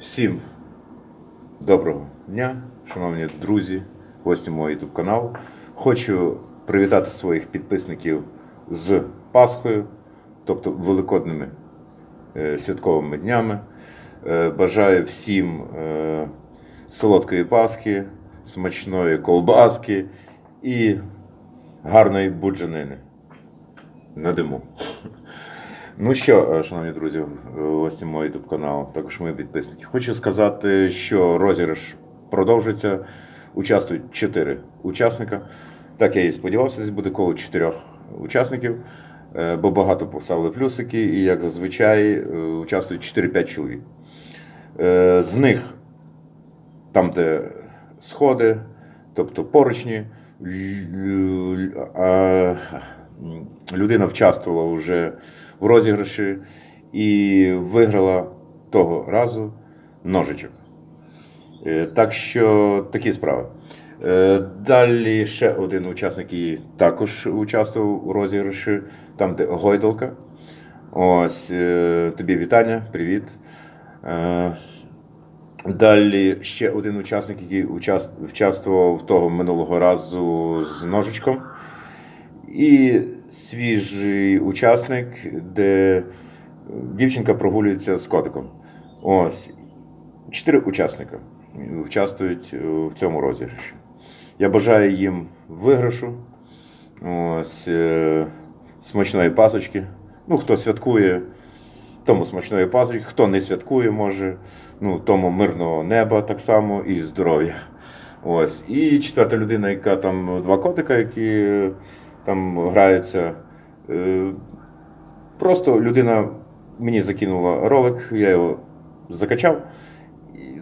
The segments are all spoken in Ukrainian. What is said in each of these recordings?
Всім доброго дня, шановні друзі, гості мого YouTube каналу. Хочу привітати своїх підписників з Пасхою, тобто великодними е, святковими днями. Е, Бажаю всім е, солодкої Пасхи, смачної колбаски і гарної буджанини на диму. Ну що, е, шановні друзі, гості мого YouTube каналу, також мої підписники. Хочу сказати, що розіграш продовжується. Участвують 4 учасника. Так я і сподівався, десь буде коло 4 учасників, е, бо багато поставили плюсики, і як зазвичай е, участвують 4-5 чоловік. З них там, де сходи, тобто поручні, людина вчаствувала вже в розіграші і виграла того разу ножичок. Е, Так що такі справи. Е, Далі ще один учасник, який також участвував у розіграші, там, де гойдалка. Ось е, тобі вітання, привіт. Далі ще один учасник, який учас- участвував того минулого разу з ножичком. І свіжий учасник, де дівчинка прогулюється з котиком. Ось. Чотири учасника участвують е, в цьому розіграші. Я бажаю їм виграшу, ось, е, смачної пасочки. Ну, хто святкує, тому смачної пасочки, хто не святкує, може, ну, тому мирного неба так само і здоров'я. Ось. І четверта людина, яка там два котика, які е, там граються. Е, Просто людина мені закинула ролик, я його закачав.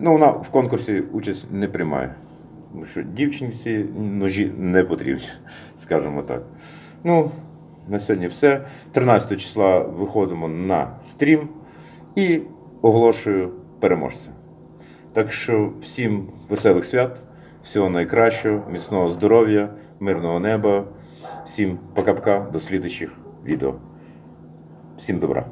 Ну, вона в конкурсі участь не приймає. Тому що дівчинці ножі не потрібні, скажімо так. Ну, на сьогодні все. 13 числа виходимо на стрім і оголошую переможця. Так що всім веселих свят, всього найкращого, міцного здоров'я, мирного неба. Всім пока-пока, до слідчих відео. Всім добра.